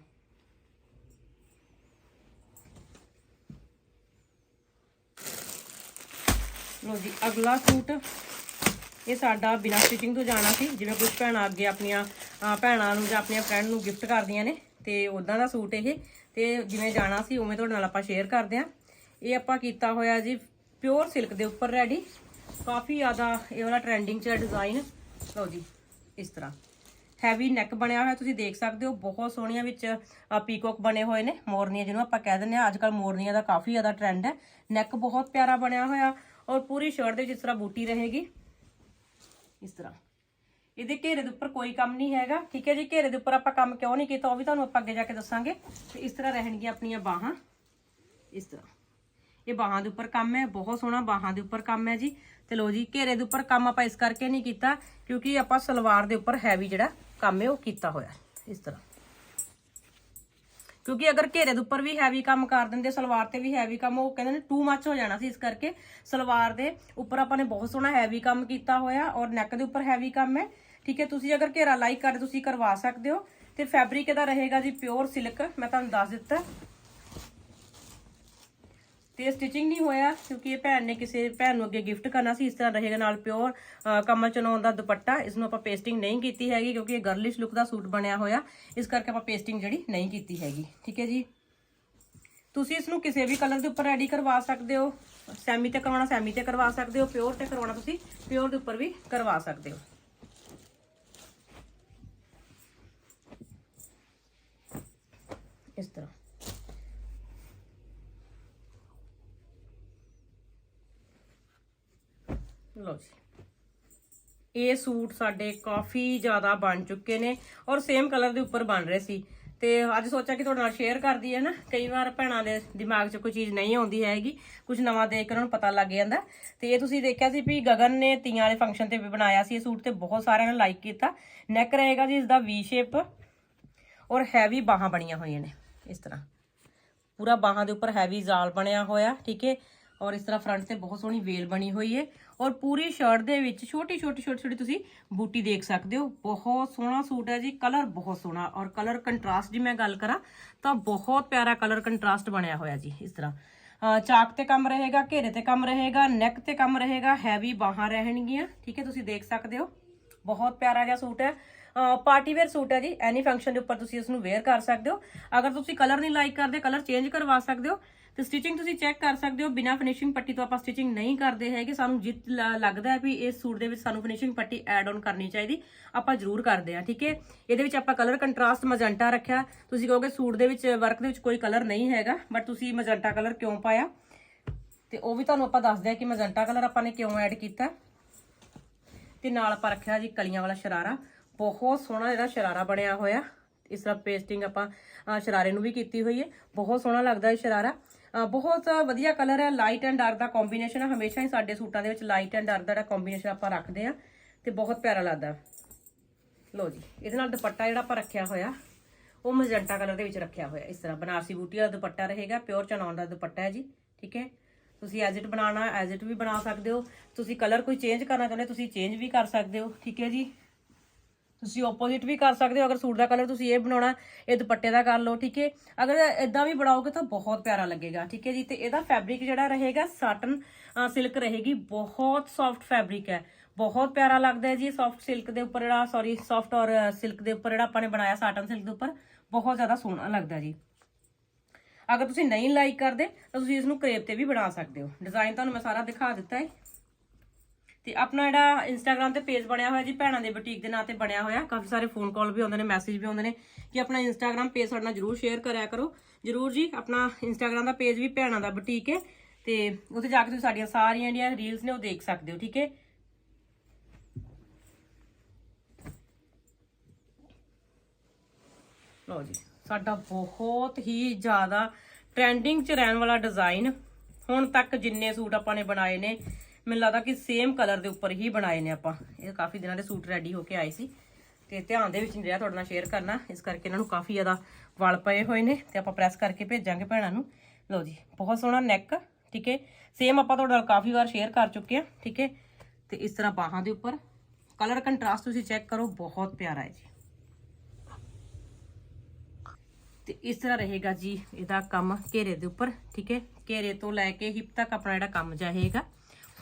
ਲੋ ਜੀ, ਅਗਲਾ ਸੂਟ। ਇਹ ਸਾਡਾ ਬਿਨਾਂ ਸਟਿਚਿੰਗ ਤੋਂ ਜਾਣਾ ਸੀ, ਜਿਵੇਂ ਕੁਝ ਭੈਣਾਂ ਅੱਗੇ ਆਪਣੀਆਂ ਭੈਣਾਂ ਨੂੰ ਜਾਂ ਆਪਣੀਆਂ ਫਰੈਂਡ ਨੂੰ ਗਿਫਟ ਕਰਦੀਆਂ ਨੇ, ਤੇ ਉਦਾਂ ਦਾ ਸੂਟ ਇਹ। ਤੇ ਜਿਵੇਂ ਜਾਣਾ ਸੀ, ਉਵੇਂ ਤੁਹਾਡੇ ਨਾਲ ਆਪਾਂ ਸ਼ੇਅਰ ਕਰਦੇ ਆਂ ਇਹ ਆਪਾਂ ਕੀਤਾ ਹੋਇਆ ਜੀ ਪਿਓਰ ਸਿਲਕ ਦੇ ਉੱਪਰ ਰੈਡੀ ਕਾਫੀ ਜ਼ਿਆਦਾ ਇਹ ਵਾਲਾ ਟ੍ਰੈਂਡਿੰਗ ਚ ਡਿਜ਼ਾਈਨ ਲਓ ਜੀ ਇਸ ਤਰ੍ਹਾਂ। ਹੈਵੀ ਨੈਕ ਬਣਿਆ ਹੋਇਆ, ਤੁਸੀਂ ਦੇਖ ਸਕਦੇ ਹੋ, ਬਹੁਤ ਸੋਹਣੀਆਂ ਵਿੱਚ ਪੀਕੋਕ ਬਣੇ ਹੋਏ ਨੇ, ਮੋਰਨੀਆਂ ਜਿਹਨੂੰ ਆਪਾਂ ਕਹਿ ਦਿੰਦੇ ਆ ਅੱਜ ਕੱਲ ਮੋਰਨੀਆਂ ਦਾ ਕਾਫੀ ਜ਼ਿਆਦਾ ਟ੍ਰੈਂਡ ਹੈ। ਨੈਕ ਬਹੁਤ ਪਿਆਰਾ ਬਣਿਆ ਹੋਇਆ ਔਰ ਪੂਰੀ ਸ਼ਰਟ ਦੇ ਜਿਸ ਤਰ੍ਹਾਂ ਬੂਟੀ ਰਹੇਗੀ। ਇਸ ਤਰ੍ਹਾਂ। ਇਹਦੇ ਘੇਰੇ ਦੇ ਉੱਪਰ ਕੋਈ ਕੰਮ ਨਹੀਂ ਹੈਗਾ, ਠੀਕ ਹੈ ਜੀ? ਘੇਰੇ ਦੇ ਉੱਪਰ ਆਪਾਂ ਕੰਮ ਕਿਉਂ ਨਹੀਂ ਕੀਤਾ? ਉਹ ਵੀ ਤੁਹਾਨੂੰ ਆਪਾਂ ਅੱਗੇ ਜਾ ਕੇ ਦੱਸਾਂਗੇ। ਤੇ ਇਸ ਤਰ੍ਹਾਂ ਰਹਿਣਗੀਆਂ ਆਪਣੀਆਂ ਬਾਹਾਂ। ਇਸ ਤਰ੍ਹਾਂ। ਇਹ ਬਾਹਾਂ ਦੇ ਉੱਪਰ ਕੰਮ ਹੈ, ਬਹੁਤ ਸੋਹਣਾ ਬਾਹਾਂ ਦੇ ਉੱਪਰ ਕੰਮ ਹੈ ਜੀ। ਤੇ ਲੋ ਜੀ, ਘੇਰੇ ਦੇ ਉੱਪਰ ਕੰਮ ਆਪਾਂ ਇਸ ਕਰਕੇ ਨਹੀਂ ਕੀਤਾ, ਕਿਉਂਕਿ ਆਪਾਂ ਸਲਵਾਰ ਦੇ ਉੱਪਰ ਹੈਵੀ ਜਿਹੜਾ ਕੰਮ ਹੈ, ਉਹ ਕੀਤਾ ਹੋਇਆ ਇਸ ਤਰ੍ਹਾਂ। ਕਿਉਂਕਿ ਅਗਰ ਘੇਰੇ ਦੇ ਉੱਪਰ ਵੀ ਹੈਵੀ ਕੰਮ ਕਰ ਦਿੰਦੇ, ਸਲਵਾਰ ਤੇ ਵੀ ਹੈਵੀ ਕੰਮ, ਉਹ ਕਹਿੰਦੇ ਨੇ ਟੂ ਮੱਚ ਹੋ ਜਾਣਾ ਸੀ ਇਸ ਕਰਕੇ ਸਲਵਾਰ ਦੇ ਉੱਪਰ ਆਪਾਂ ਨੇ ਬਹੁਤ ਸੋਹਣਾ ਹੈਵੀ ਕੰਮ ਕੀਤਾ ਹੋਇਆ ਔਰ ਨੈਕ ਦੇ ਉੱਪਰ ਹੈਵੀ ਕੰਮ ਹੈ। ਠੀਕ ਹੈ, ਤੁਸੀਂ ਅਗਰ ਘੇਰਾ ਲਾਈਕ ਕਰ, ਤੁਸੀਂ ਕਰਵਾ ਸਕਦੇ ਹੋ। ਤੇ ਫੈਬਰਿਕ ਇਹਦਾ ਰਹੇਗਾ ਜੀ ਪਿਓਰ ਸਿਲਕ ਮੈਂ ਤੁਹਾਨੂੰ ਦੱਸ ਦਿੱਤਾ। ਤੇ ਸਟਿਚਿੰਗ ਨਹੀਂ ਹੋਇਆ, ਕਿਉਂਕਿ ਇਹ ਭੈਣ ਨੇ ਕਿਸੇ ਭੈਣ ਨੂੰ ਅੱਗੇ ਗਿਫਟ ਕਰਨਾ ਸੀ, ਇਸ ਤਰ੍ਹਾਂ ਰਹੇਗਾ ਨਾਲ ਪਿਓਰ ਕਮਲ ਚਨੌਨ ਦਾ ਦੁਪੱਟਾ, ਇਸ ਨੂੰ ਆਪਾਂ ਪੇਸਟਿੰਗ ਨਹੀਂ ਕੀਤੀ ਹੈਗੀ, ਕਿਉਂਕਿ ਇਹ ਗਰਲਿਸ਼ ਲੁੱਕ ਦਾ ਸੂਟ ਬਣਿਆ ਹੋਇਆ, ਇਸ ਕਰਕੇ ਆਪਾਂ ਪੇਸਟਿੰਗ ਜਿਹੜੀ ਨਹੀਂ ਕੀਤੀ ਹੈਗੀ, ਠੀਕ ਹੈ ਜੀ? ਤੁਸੀਂ ਇਸ ਨੂੰ ਕਿਸੇ ਵੀ ਕਲਰ ਦੇ ਉੱਪਰ ਰੈਡੀ ਕਰਵਾ ਸਕਦੇ ਹੋ ਸੈਮੀ ਤੇ ਕਰਵਾਉਣਾ ਸੈਮੀ ਤੇ ਕਰਵਾ ਸਕਦੇ ਹੋ, ਪਿਓਰ ਤੇ ਕਰਵਾਉਣਾ ਤੁਸੀਂ, ਪਿਓਰ ਦੇ ਉੱਪਰ ਵੀ ਕਰਵਾ ਸਕਦੇ ਹੋ। ਇਸ ਤਰ੍ਹਾਂ ਲਓ ਜੀ ਇਹ ਸੂਟ ਸਾਡੇ ਕਾਫੀ ਜ਼ਿਆਦਾ ਬਣ ਚੁੱਕੇ ਨੇ ਔਰ ਸੇਮ ਕਲਰ ਦੇ ਉੱਪਰ ਬਣ ਰਹੇ ਸੀ। ਤੇ ਅੱਜ ਸੋਚਿਆ ਕਿ ਤੁਹਾਡੇ ਨਾਲ ਸ਼ੇਅਰ ਕਰਦੀ ਹੈ ਨਾ। ਕਈ ਵਾਰ ਭੈਣਾਂ ਦੇ ਦਿਮਾਗ 'ਚ ਕੋਈ ਚੀਜ਼ ਨਹੀਂ ਆਉਂਦੀ ਹੈਗੀ। ਕੁਝ ਨਵਾਂ ਦੇਖ ਕੇ ਉਹਨਾਂ ਨੂੰ ਪਤਾ ਲੱਗ ਜਾਂਦਾ। ਤੇ ਇਹ ਤੁਸੀਂ ਦੇਖਿਆ ਸੀ ਵੀ ਗਗਨ ਨੇ ਤੀਆਂ ਵਾਲੇ ਫੰਕਸ਼ਨ ਤੇ ਵੀ ਬਣਾਇਆ ਸੀ। ਇਹ ਸੂਟ ਤੇ ਬਹੁਤ ਸਾਰਿਆਂ ਨੇ ਲਾਈਕ ਕੀਤਾ। ਨੈਕ ਰਹੇਗਾ ਜੀ ਇਸ ਦਾ ਵੀ ਸ਼ੇਪ ਔਰ ਹੈਵੀ ਬਾਹਾਂ ਬਣੀਆਂ ਹੋਈਆਂ ਨੇ। ਇਸ ਤਰ੍ਹਾਂ। ਪੂਰਾ ਬਾਹਾਂ ਦੇ ਉੱਪਰ ਹੈਵੀ ਜ਼ਾਲ ਬਣਿਆ ਹੋਇਆ, ਠੀਕ ਹੈ? ਔਰ ਇਸ ਤਰ੍ਹਾਂ ਫਰੰਟ ਤੇ ਬਹੁਤ ਸੋਹਣੀ ਵੇਲ ਬਣੀ ਹੋਈ ਹੈ ਔਰ ਪੂਰੀ ਸ਼ਰਟ ਦੇ ਵਿੱਚ ਛੋਟੀ ਛੋਟੀ ਛੋਟੀ ਛੋਟੀ ਤੁਸੀਂ ਬੂਟੀ ਦੇਖ ਸਕਦੇ ਹੋ। ਬਹੁਤ ਸੋਹਣਾ ਸੂਟ ਹੈ ਜੀ। ਕਲਰ ਬਹੁਤ ਸੋਹਣਾ। ਔਰ ਕਲਰ ਕੰਟਰਾਸਟ ਦੀ ਮੈਂ ਗੱਲ ਕਰਾਂ, ਤਾਂ ਬਹੁਤ ਪਿਆਰਾ ਕਲਰ ਕੰਟਰਾਸਟ ਬਣਿਆ ਹੋਇਆ ਜੀ ਇਸ ਤਰ੍ਹਾਂ। ਚਾਕ ਤੇ ਕੰਮ ਰਹੇਗਾ, ਘੇਰੇ ਤੇ ਕੰਮ ਰਹੇਗਾ ਨੈਕ ਤੇ ਕੰਮ ਰਹੇਗਾ ਹੈਵੀ ਬਾਹਾਂ ਰਹਿਣਗੀਆਂ। ਠੀਕ ਹੈ, ਤੁਸੀਂ ਦੇਖ ਸਕਦੇ ਹੋ। ਬਹੁਤ ਪਿਆਰਾ ਜਿਹਾ ਸੂਟ ਹੈ। ਪਾਰਟੀ ਵੇਅਰ ਸੂਟ ਹੈ ਜੀ। ਐਨੀ ਫੰਕਸ਼ਨ ਦੇ ਉੱਪਰ ਤੁਸੀਂ ਇਸ ਨੂੰ ਵੇਅਰ ਕਰ ਸਕਦੇ ਹੋ। ਅਗਰ ਤੁਸੀਂ ਕਲਰ ਨਹੀਂ ਲਾਈਕ ਕਰਦੇ ਕਲਰ ਚੇਂਜ ਕਰਵਾ ਸਕਦੇ ਹੋ। ਤੇ ਸਟਿਚਿੰਗ ਤੁਸੀਂ ਚੈੱਕ ਕਰ ਸਕਦੇ ਹੋ, ਬਿਨਾ ਫਿਨਿਸ਼ਿੰਗ ਪੱਟੀ ਤੋਂ ਆਪਾਂ ਸਟਿਚਿੰਗ ਨਹੀਂ ਕਰਦੇ ਹੈਗੇ। ਸਾਨੂੰ ਜਿੱਤ ਲੱਗਦਾ ਹੈ ਵੀ ਇਸ ਸੂਟ ਦੇ ਵਿੱਚ ਸਾਨੂੰ ਫਿਨਿਸ਼ਿੰਗ ਪੱਟੀ ਐਡ ਆਨ ਕਰਨੀ ਚਾਹੀਦੀ, ਆਪਾਂ ਜ਼ਰੂਰ ਕਰਦੇ ਹਾਂ, ਠੀਕ ਹੈ? ਇਹਦੇ ਵਿੱਚ ਆਪਾਂ ਕਲਰ ਕੰਟਰਾਸਟ ਮਜੰਟਾ ਰੱਖਿਆ। ਤੁਸੀਂ ਕਹੋਗੇ ਸੂਟ ਦੇ ਵਿੱਚ ਵਰਕ ਦੇ ਵਿੱਚ ਕੋਈ ਕਲਰ ਨਹੀਂ ਹੈਗਾ ਬਟ ਤੁਸੀਂ ਮਜੰਟਾ ਕਲਰ ਕਿਉਂ ਪਾਇਆ? ਤੇ ਉਹ ਵੀ ਤੁਹਾਨੂੰ ਆਪਾਂ ਦੱਸਦੇ ਆ ਕਿ ਮਜੰਟਾ ਕਲਰ ਆਪਾਂ ਨੇ ਕਿਉਂ ਐਡ ਕੀਤਾ। ਤੇ ਨਾਲ ਆਪਾਂ ਰੱਖਿਆ ਜੀ ਕਲੀਆਂ ਵਾਲਾ ਸ਼ਰਾਰਾ। ਬਹੁਤ ਸੋਹਣਾ ਇਹਦਾ ਸ਼ਰਾਰਾ ਬਣਿਆ ਹੋਇਆ। ਇਸ ਤਰ੍ਹਾਂ ਪੇਸਟਿੰਗ ਆਪਾਂ ਸ਼ਰਾਰੇ ਨੂੰ ਵੀ ਕੀਤੀ ਹੋਈ ਹੈ। ਬਹੁਤ ਸੋਹਣਾ ਲੱਗਦਾ ਹੈ ਸ਼ਰਾਰਾ। ਬਹੁਤ ਵਧੀਆ ਕਲਰ ਹੈ। ਲਾਈਟ ਐਂਡ ਡਾਰਕ ਦਾ ਕੰਬੀਨੇਸ਼ਨ ਹੈ ਹਮੇਸ਼ਾ ਹੀ ਸਾਡੇ ਸੂਟਾਂ ਦੇ ਵਿੱਚ ਲਾਈਟ ਐਂਡ ਡਾਰਕ ਦਾ ਕੰਬੀਨੇਸ਼ਨ ਆਪਾਂ ਰੱਖਦੇ ਆ ਤੇ ਬਹੁਤ ਪਿਆਰਾ ਲੱਗਦਾ। ਲੋ ਜੀ, ਇਹਦੇ ਨਾਲ ਦੁਪੱਟਾ ਜਿਹੜਾ ਆਪਾਂ ਰੱਖਿਆ ਹੋਇਆ, ਉਹ ਮਜੰਟਾ ਕਲਰ ਦੇ ਵਿੱਚ ਰੱਖਿਆ ਹੋਇਆ। ਇਸ ਤਰ੍ਹਾਂ ਬਨਾਰਸੀ ਬੂਟੀ ਵਾਲਾ ਦੁਪੱਟਾ ਰਹੇਗਾ ਪਿਓਰ ਚਨੌਨ ਦਾ ਦੁਪੱਟਾ ਹੈ ਜੀ, ਠੀਕ ਹੈ? ਤੁਸੀਂ ਐਜ਼ ਇਟ ਬਣਾਉਣਾ ਐਜ਼ ਇਟ ਵੀ ਬਣਾ ਸਕਦੇ ਹੋ। ਤੁਸੀਂ ਕਲਰ ਕੋਈ ਚੇਂਜ ਕਰਨਾ ਚਾਹੁੰਦੇ ਤੁਸੀਂ ਚੇਂਜ ਵੀ ਕਰ ਸਕਦੇ ਹੋ, ਠੀਕ ਹੈ ਜੀ? ਤੁਸੀਂ ਆਪੋਜ਼ਿਟ ਵੀ ਕਰ ਸਕਦੇ ਹੋ, ਅਗਰ ਸੂਟ ਦਾ ਕਲਰ ਤੁਸੀਂ ਇਹ ਬਣਾਉਣਾ, ਇਹ ਦੁਪੱਟੇ ਦਾ ਕਰ ਲਓ, ਠੀਕ ਹੈ? ਅਗਰ ਇਦਾਂ ਵੀ ਬਣਾਓਗੇ ਤਾਂ ਬਹੁਤ ਪਿਆਰਾ ਲੱਗੇਗਾ, ਠੀਕ ਹੈ ਜੀ? ਤੇ ਇਹਦਾ ਫੈਬਰਿਕ ਜਿਹੜਾ ਰਹੇਗਾ ਸਾਟਨ ਸਿਲਕ ਰਹੇਗੀ, ਬਹੁਤ ਸੌਫਟ ਫੈਬਰਿਕ ਹੈ। ਬਹੁਤ ਪਿਆਰਾ ਲੱਗਦਾ ਹੈ ਜੀ ਸੌਫਟ ਸਿਲਕ ਦੇ ਉੱਪਰ ਜਿਹੜਾ ਸੌਰੀ ਸੌਫਟ ਔਰ ਸਿਲਕ ਦੇ ਉੱਪਰ ਜਿਹੜਾ ਆਪਾਂ ਨੇ ਬਣਾਇਆ ਸਾਟਨ ਸਿਲਕ ਦੇ ਉੱਪਰ, ਬਹੁਤ ਜ਼ਿਆਦਾ ਸੋਹਣਾ ਲੱਗਦਾ ਜੀ। ਅਗਰ ਤੁਸੀਂ ਨਹੀਂ ਲਾਈਕ ਕਰਦੇ, ਤਾਂ ਤੁਸੀਂ ਇਸ ਨੂੰ ਕਰੇਪ ਤੇ ਵੀ ਬਣਾ ਸਕਦੇ ਹੋ। ਡਿਜ਼ਾਈਨ ਤੁਹਾਨੂੰ ਮੈਂ ਸਾਰਾ ਦਿਖਾ ਦਿੱਤਾ ਹੈ। ਤੇ ਆਪਣਾ ਜਿਹੜਾ ਇੰਸਟਾਗ੍ਰam ਤੇ ਪੇਜ ਬਣਿਆ ਹੋਇਆ ਜੀ, ਭੈਣਾਂ ਦੇ ਬੁਟੀਕ ਦੇ ਨਾਂ ਤੇ ਬਣਿਆ ਹੋਇਆ। ਕਾਫੀ ਸਾਰੇ ਫੋਨ ਕਾਲ ਵੀ ਆਉਂਦੇ ਨੇ ਮੈਸੇਜ ਵੀ ਆਉਂਦੇ ਨੇ ਕਿ ਆਪਣਾ ਇੰਸਟਾਗ੍ਰam ਪੇਜ ਸਾਡੇ ਨਾਲ ਜਰੂਰ ਸ਼ੇਅਰ ਕਰਿਆ ਕਰੋ। ਜਰੂਰ ਜੀ, ਆਪਣਾ ਇੰਸਟਾਗ੍ਰam ਦਾ ਪੇਜ ਵੀ ਭੈਣਾਂ ਦਾ ਬੁਟੀਕ ਹੈ ਤੇ ਉੱਥੇ ਜਾ ਕੇ ਤੁਸੀਂ ਸਾਡੀਆਂ ਸਾਰੀਆਂ ਜਿਹੜੀਆਂ ਰੀਲਸ ਨੇ ਉਹ ਦੇਖ ਸਕਦੇ ਹੋ, ਠੀਕ ਹੈ? ਲਓ ਜੀ, ਸਾਡਾ ਬਹੁਤ ਹੀ ਜ਼ਿਆਦਾ ਟ੍ਰੈਂਡਿੰਗ 'ਚ ਰਹਿਣ ਵਾਲਾ ਡਿਜ਼ਾਈਨ ਹੁਣ ਤੱਕ ਜਿੰਨੇ ਸੂਟ ਆਪਾਂ ਨੇ ਬਣਾਏ ਨੇ ਮੈਨੂੰ ਲੱਗਦਾ ਕਿ ਸੇਮ ਕਲਰ ਦੇ ਉੱਪਰ ਹੀ ਬਣਾਏ ਨੇ ਆਪਾਂ। ਇਹ ਕਾਫੀ ਦਿਨਾਂ ਦੇ ਸੂਟ ਰੈਡੀ ਹੋ ਕੇ ਆਏ ਸੀ। ਤੇ ਧਿਆਨ ਦੇ ਵਿੱਚ ਨਹੀਂ ਰਿਹਾ ਤੁਹਾਡੇ ਨਾਲ ਸ਼ੇਅਰ ਕਰਨਾ। ਇਸ ਕਰਕੇ ਇਹਨਾਂ ਨੂੰ ਕਾਫੀ ਜ਼ਿਆਦਾ ਵਲ ਪਏ ਹੋਏ ਨੇ ਤੇ ਆਪਾਂ ਪ੍ਰੈਸ ਕਰਕੇ ਭੇਜਾਂਗੇ ਭੈਣਾਂ ਨੂੰ। ਲਓ ਜੀ, ਬਹੁਤ ਸੋਹਣਾ ਨੈਕ ਠੀਕ ਹੈ? ਸੇਮ ਆਪਾਂ ਤੁਹਾਡੇ ਨਾਲ ਕਾਫੀ ਵਾਰ ਸ਼ੇਅਰ ਕਰ ਚੁੱਕੇ ਆ ਠੀਕ ਹੈ? ਤੇ ਇਸ ਤਰ੍ਹਾਂ ਬਾਹਾਂ ਦੇ ਉੱਪਰ। ਕਲਰ ਕੰਟਰਾਸਟ ਤੁਸੀਂ ਚੈੱਕ ਕਰੋ, ਬਹੁਤ ਪਿਆਰਾ ਹੈ ਜੀ। ਤੇ ਇਸ ਤਰ੍ਹਾਂ ਰਹੇਗਾ ਜੀ ਇਹਦਾ ਕੰਮ ਘੇਰੇ ਦੇ ਉੱਪਰ, ਠੀਕ ਹੈ? ਘੇਰੇ ਤੋਂ ਲੈ ਕੇ ਹਿਪ ਤੱਕ ਆਪਣਾ ਜਿਹੜਾ ਕੰਮ ਜਾਏਗਾ।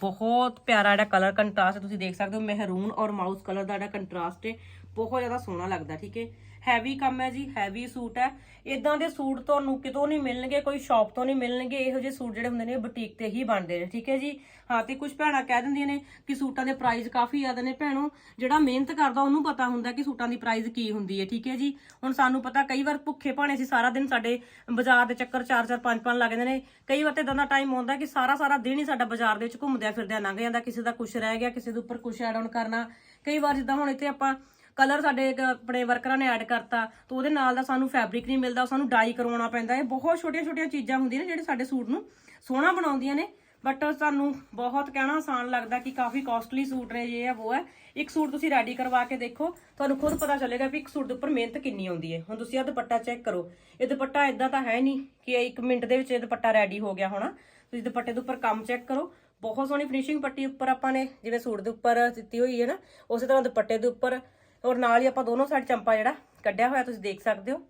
ਬਹੁਤ ਪਿਆਰਾ ਜਿਹੜਾ ਕਲਰ ਕੰਟਰਾਸਟ ਤੁਸੀਂ ਦੇਖ ਸਕਦੇ ਹੋ ਮਹਿਰੂਨ ਔਰ ਮਾਊਸ ਕਲਰ ਦਾ ਜਿਹੜਾ ਕੰਟਰਾਸਟ ਹੈ, ਬਹੁਤ ਜ਼ਿਆਦਾ ਸੋਹਣਾ ਲੱਗਦਾ, ਠੀਕ ਹੈ? ਹੈਵੀ ਕੰਮ ਹੈ ਜੀ ਹੈਵੀ ਸੂਟ ਹੈ। ਇਦਾਂ ਦੇ ਸੂਟ ਤੁਹਾਨੂੰ ਕਿਤੋਂ ਨਹੀਂ ਮਿਲਣਗੇ, ਕੋਈ ਸ਼ਾਪ ਤੋਂ ਨਹੀਂ ਮਿਲਣਗੇ, ਇਹੋ ਜਿਹੇ ਸੂਟ ਜਿਹੜੇ ਹੁੰਦੇ ਨੇ ਬੁਟੀਕ ਤੇ ਹੀ ਬਣਦੇ ਨੇ, ਠੀਕ ਹੈ ਜੀ? ਹਾਂ, ਤੇ ਕੁਝ ਭੈਣਾਂ ਕਹਿ ਦਿੰਦੀਆਂ ਨੇ ਕਿ ਸੂਟਾਂ ਦੇ ਪ੍ਰਾਈਸ ਕਾਫੀ ਜ਼ਿਆਦਾ ਨੇ ਭੈਣੋ। ਜਿਹੜਾ ਮਿਹਨਤ ਕਰਦਾ, ਉਹਨੂੰ ਪਤਾ ਹੁੰਦਾ ਕਿ ਸੂਟਾਂ ਦੀ ਪ੍ਰਾਈਸ ਕੀ ਹੁੰਦੀ ਹੈ, ਠੀਕ ਹੈ ਜੀ? ਹੁਣ ਸਾਨੂੰ ਪਤਾ, ਕਈ ਵਾਰ ਭੁੱਖੇ ਭਾਣੇ ਸੀ ਸਾਰਾ ਦਿਨ ਸਾਡੇ ਬਾਜ਼ਾਰ ਦੇ ਚੱਕਰ 4-4 5-5 ਲੱਗਦੇ ਨੇ। ਕਈ ਵਾਰ ਤੇ ਇਦਾਂ ਦਾ ਟਾਈਮ ਆਉਂਦਾ ਕਿ ਸਾਰਾ ਸਾਰਾ ਦਿਨ ਹੀ ਸਾਡਾ ਬਾਜ਼ਾਰ ਦੇ ਵਿੱਚ ਘੁੰਮਦਿਆਂ ਫਿਰਦਿਆਂ ਲੰਘ ਜਾਂਦਾ, ਕਿਸੇ ਦਾ ਕੁਝ ਰਹਿ ਗਿਆ, ਕਿਸੇ ਦੇ ਉੱਪਰ ਕੁਝ ਐਡ ਆਨ ਕਰਨਾ। ਕਈ ਵਾਰ ਜਿੱਦਾਂ ਹੁਣ ਇੱਥੇ ਆਪਾਂ ਕਲਰ ਸਾਡੇ ਇੱਕ ਆਪਣੇ ਵਰਕਰਾਂ ਨੇ ਐਡ ਕਰਤਾ, ਤਾਂ ਉਹਦੇ ਨਾਲ ਦਾ ਸਾਨੂੰ ਫੈਬਰਿਕ ਨਹੀਂ ਮਿਲਦਾ, ਸਾਨੂੰ ਡਾਈ ਕਰਵਾਉਣਾ ਪੈਂਦਾ। ਇਹ ਬਹੁਤ ਛੋਟੀਆਂ ਛੋਟੀਆਂ ਚੀਜ਼ਾਂ ਹੁੰਦੀਆਂ ਨੇ ਜਿਹੜੇ ਸਾਡੇ ਸੂਟ ਨੂੰ ਸੋਹਣਾ ਬਣਾਉਂਦੀਆਂ ਨੇ ਬਟ ਸਾਨੂੰ ਬਹੁਤ ਕਹਿਣਾ ਆਸਾਨ ਲੱਗਦਾ ਕਿ ਕਾਫੀ ਕਾਸਟਲੀ ਸੂਟ ਨੇ ਇਹ ਆ ਉਹ ਹੈ। ਇੱਕ ਸੂਟ ਤੁਸੀਂ ਰੈਡੀ ਕਰਵਾ ਕੇ ਦੇਖੋ, ਤੁਹਾਨੂੰ ਖੁਦ ਪਤਾ ਚੱਲੇਗਾ ਵੀ ਇੱਕ ਸੂਟ ਦੇ ਉੱਪਰ ਮਿਹਨਤ ਕਿੰਨੀ ਆਉਂਦੀ ਹੈ। ਹੁਣ ਤੁਸੀਂ ਆ ਦੁਪੱਟਾ ਚੈੱਕ ਕਰੋ। ਇਹ ਦੁਪੱਟਾ ਇਦਾਂ ਤਾਂ ਹੈ ਨਹੀਂ ਕਿ ਇਹ ਇੱਕ ਮਿੰਟ ਦੇ ਵਿੱਚ ਇਹ ਦੁਪੱਟਾ ਰੈਡੀ ਹੋ ਗਿਆ ਹੋਣਾ। ਤੁਸੀਂ ਦੁਪੱਟੇ ਦੇ ਉੱਪਰ ਕੰਮ ਚੈੱਕ ਕਰੋ। ਬਹੁਤ ਸੋਹਣੀ ਫਿਨਿਸ਼ਿੰਗ ਪੱਟੀ ਉੱਪਰ ਆਪਾਂ ਨੇ, ਜਿਵੇਂ ਸੂਟ ਦੇ ਉੱਪਰ ਦਿੱਤੀ ਹੋਈ ਹੈ ਨਾ, ਉਸੇ ਤਰ੍ਹਾਂ ਦੁਪੱਟੇ ਦੇ ਉੱਪਰ ਔਰ ਨਾਲ ਹੀ ਆਪਾਂ ਦੋਨੋਂ ਸਾਈਡ ਚੰਪਾ ਜਿਹੜਾ ਕੱਢਿਆ ਹੋਇਆ ਤੁਸੀਂ ਦੇਖ ਸਕਦੇ ਹੋ।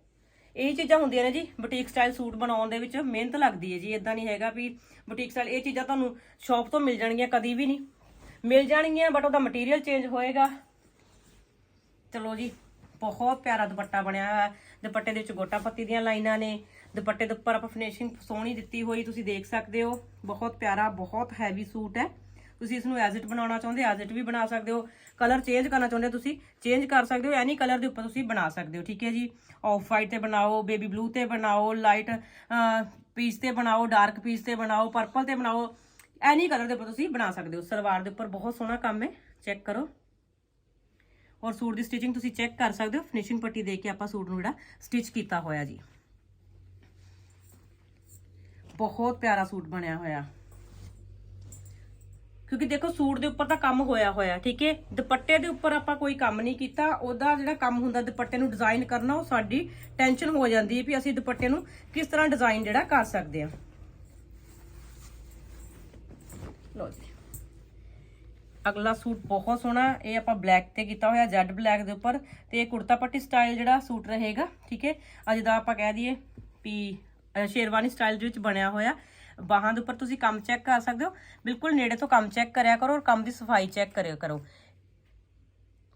ਇਹ ਚੀਜ਼ਾਂ ਹੁੰਦੀਆਂ ਨੇ ਜੀ ਬੁਟੀਕ ਸਟਾਈਲ ਸੂਟ ਬਣਾਉਣ ਦੇ ਵਿੱਚ ਮਿਹਨਤ ਲੱਗਦੀ ਹੈ ਜੀ ਇਦਾਂ ਨਹੀਂ ਹੈਗਾ ਵੀ ਬੁਟੀਕ ਸਟਾਈਲ ਇਹ ਚੀਜ਼ਾਂ ਤੁਹਾਨੂੰ ਸ਼ਾਪ ਤੋਂ ਮਿਲ ਜਾਣਗੀਆਂ ਕਦੀ ਵੀ ਨਹੀਂ। ਮਿਲ ਜਾਣਗੀਆਂ ਬਟ ਉਹਦਾ ਮਟੀਰੀਅਲ ਚੇਂਜ ਹੋਏਗਾ। ਚਲੋ ਜੀ, ਬਹੁਤ ਪਿਆਰਾ ਦੁਪੱਟਾ ਬਣਿਆ ਹੋਇਆ। ਦੁਪੱਟੇ ਦੇ ਵਿੱਚ ਗੋਟਾ ਪੱਤੀ ਦੀਆਂ ਲਾਈਨਾਂ ਨੇ। ਦੁਪੱਟੇ ਦੇ ਉੱਪਰ ਆਪਾਂ ਫਿਨਿਸ਼ਿੰਗ ਸੋਹਣੀ ਦਿੱਤੀ ਹੋਈ ਤੁਸੀਂ ਦੇਖ ਸਕਦੇ ਹੋ। ਬਹੁਤ ਪਿਆਰਾ, ਬਹੁਤ ਹੈਵੀ ਸੂਟ ਹੈ। ਤੁਸੀਂ ਇਸ ਨੂੰ ਐਜ਼ ਇਟ ਬਣਾਉਣਾ ਚਾਹੁੰਦੇ ਐਜ਼ ਇਟ ਵੀ ਬਣਾ ਸਕਦੇ ਹੋ। ਕਲਰ ਚੇਂਜ ਕਰਨਾ ਚਾਹੁੰਦੇ ਤੁਸੀਂ ਚੇਂਜ ਕਰ ਸਕਦੇ ਹੋ ਐਨੀ ਕਲਰ ਦੇ ਉੱਪਰ ਤੁਸੀਂ ਬਣਾ ਸਕਦੇ ਹੋ, ਠੀਕ ਹੈ ਜੀ? ਆਫ ਵਾਈਟ ਤੇ ਬਣਾਓ ਬੇਬੀ ਬਲੂ ਤੇ ਬਣਾਓ ਲਾਈਟ ਪੀਸ ਤੇ ਬਣਾਓ ਡਾਰਕ ਪੀਸ ਤੇ ਬਣਾਓ ਪਰਪਲ ਤੇ ਬਣਾਓ ਐਨੀ ਕਲਰ ਦੇ ਉੱਪਰ ਤੁਸੀਂ ਬਣਾ ਸਕਦੇ ਹੋ। ਸਲਵਾਰ ਦੇ ਉੱਪਰ ਬਹੁਤ ਸੋਹਣਾ ਕੰਮ ਹੈ ਚੈੱਕ ਕਰੋ। ਔਰ ਸੂਟ ਦੀ ਸਟਿਚਿੰਗ ਤੁਸੀਂ ਚੈੱਕ ਕਰ ਸਕਦੇ ਹੋ ਫਿਨਿਸ਼ਿੰਗ ਪੱਟੀ ਦੇ ਕੇ ਆਪਾਂ ਸੂਟ ਨੂੰ ਜਿਹੜਾ ਸਟਿਚ ਕੀਤਾ ਹੋਇਆ ਜੀ। ਬਹੁਤ ਪਿਆਰਾ ਸੂਟ ਬਣਿਆ ਹੋਇਆ। ਕਿਉਂਕਿ ਦੇਖੋ ਸੂਟ ਦੇ ਉੱਪਰ ਤਾਂ ਕੰਮ ਹੋਇਆ ਹੋਇਆ, ਠੀਕ ਹੈ? ਦੁਪੱਟੇ ਦੇ ਉੱਪਰ ਆਪਾਂ ਕੋਈ ਕੰਮ ਨਹੀਂ ਕੀਤਾ, ਉਹਦਾ ਜਿਹੜਾ ਕੰਮ ਹੁੰਦਾ ਦੁਪੱਟੇ ਨੂੰ ਡਿਜ਼ਾਈਨ ਕਰਨਾ, ਉਹ ਸਾਡੀ ਟੈਨਸ਼ਨ ਹੋ ਜਾਂਦੀ ਹੈ ਵੀ ਅਸੀਂ ਦੁਪੱਟੇ ਨੂੰ ਕਿਸ ਤਰ੍ਹਾਂ ਡਿਜ਼ਾਈਨ ਜਿਹੜਾ ਕਰ ਸਕਦੇ ਹਾਂ। ਲੋ ਜੀ। ਅਗਲਾ ਸੂਟ ਬਹੁਤ ਸੋਹਣਾ, ਇਹ ਆਪਾਂ ਬਲੈਕ ਤੇ ਕੀਤਾ ਹੋਇਆ ਜੈਡ ਬਲੈਕ ਦੇ ਉੱਪਰ, ਤੇ ਇਹ ਕੁੜਤਾ ਪੱਟੀ ਸਟਾਈਲ ਜਿਹੜਾ ਸੂਟ ਰਹੇਗਾ, ਠੀਕ ਹੈ? ਅੱਜ ਦਾ ਆਪਾਂ ਕਹਿ ਦਈਏ ਵੀ ਸ਼ੇਰਵਾਨੀ ਸਟਾਈਲ ਦੇ ਵਿੱਚ ਬਣਿਆ ਹੋਇਆ। ਬਾਹਾਂ ਦੇ ਉੱਪਰ ਤੁਸੀਂ ਕੰਮ ਚੈੱਕ ਕਰ ਸਕਦੇ ਹੋ। ਬਿਲਕੁਲ ਨੇੜੇ ਤੋਂ ਕੰਮ ਚੈੱਕ ਕਰਿਆ ਕਰੋ ਔਰ ਕੰਮ ਦੀ ਸਫ਼ਾਈ ਚੈੱਕ ਕਰਿਆ ਕਰੋ।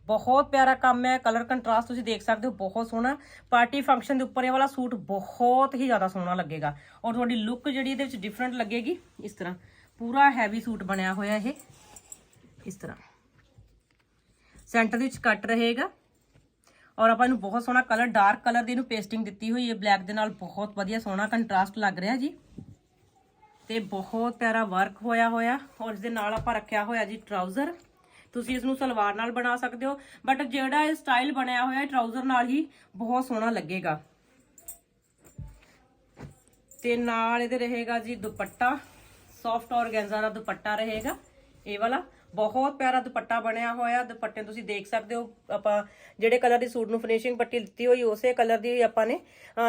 ਬਹੁਤ ਪਿਆਰਾ ਕੰਮ ਹੈ ਕਲਰ ਕੰਟਰਾਸਟ ਤੁਸੀਂ ਦੇਖ ਸਕਦੇ ਹੋ, ਬਹੁਤ ਸੋਹਣਾ। ਪਾਰਟੀ ਫੰਕਸ਼ਨ ਦੇ ਉੱਪਰ ਇਹ ਵਾਲਾ ਸੂਟ ਬਹੁਤ ਹੀ ਜ਼ਿਆਦਾ ਸੋਹਣਾ ਲੱਗੇਗਾ। ਔਰ ਤੁਹਾਡੀ ਲੁੱਕ ਜਿਹੜੀ ਇਹਦੇ ਵਿੱਚ ਡਿਫਰੈਂਟ ਲੱਗੇਗੀ, ਇਸ ਤਰ੍ਹਾਂ। ਪੂਰਾ ਹੈਵੀ ਸੂਟ ਬਣਿਆ ਹੋਇਆ ਇਹ। ਇਸ ਤਰ੍ਹਾਂ। ਸੈਂਟਰ ਦੇ ਵਿੱਚ ਕੱਟ ਰਹੇਗਾ। ਔਰ ਆਪਾਂ ਇਹਨੂੰ ਬਹੁਤ ਸੋਹਣਾ ਕਲਰ ਡਾਰਕ ਕਲਰ ਦੀ ਇਹਨੂੰ ਪੇਸਟਿੰਗ ਦਿੱਤੀ ਹੋਈ ਹੈ। ਬਲੈਕ ਦੇ ਨਾਲ ਬਹੁਤ ਵਧੀਆ ਸੋਹਣਾ ਕੰਟਰਾਸਟ ਲੱਗ ਰਿਹਾ ਜੀ। ਤੇ ਬਹੁਤ ਪਿਆਰਾ ਵਰਕ ਹੋਇਆ ਹੋਇਆ। ਔਰ ਇਸ ਦੇ ਨਾਲ ਆਪਾਂ ਰੱਖਿਆ ਹੋਇਆ ਜੀ ਟਰਾਊਜ਼ਰ ਤੁਸੀਂ ਇਸ ਨੂੰ ਸਲਵਾਰ ਨਾਲ ਬਣਾ ਸਕਦੇ ਹੋ। ਬਟ ਜਿਹੜਾ ਇਹ ਸਟਾਈਲ ਬਣਿਆ ਹੋਇਆ ਹੈ ਟਰਾਊਜ਼ਰ ਨਾਲ ਹੀ ਬਹੁਤ ਸੋਹਣਾ ਲੱਗੇਗਾ। ਤੇ ਨਾਲ ਇਹਦੇ ਰਹੇਗਾ ਜੀ ਦੁਪੱਟਾ। ਸੌਫਟ ਔਰਗੈਂਜ਼ਾ ਦਾ ਦੁਪੱਟਾ ਰਹੇਗਾ। ਇਹ ਵਾਲਾ। ਬਹੁਤ ਪਿਆਰਾ ਦੁਪੱਟਾ ਬਣਿਆ ਹੋਇਆ। ਦੁਪੱਟੇ ਤੁਸੀਂ ਦੇਖ ਸਕਦੇ ਹੋ। ਆਪਾਂ ਜਿਹੜੇ ਕਲਰ ਦੀ ਸੂਟ ਨੂੰ ਫਿਨਿਸ਼ਿੰਗ ਪੱਟੀ ਦਿੱਤੀ ਹੋਈ, ਉਸੇ ਕਲਰ ਦੀ ਆਪਾਂ ਨੇ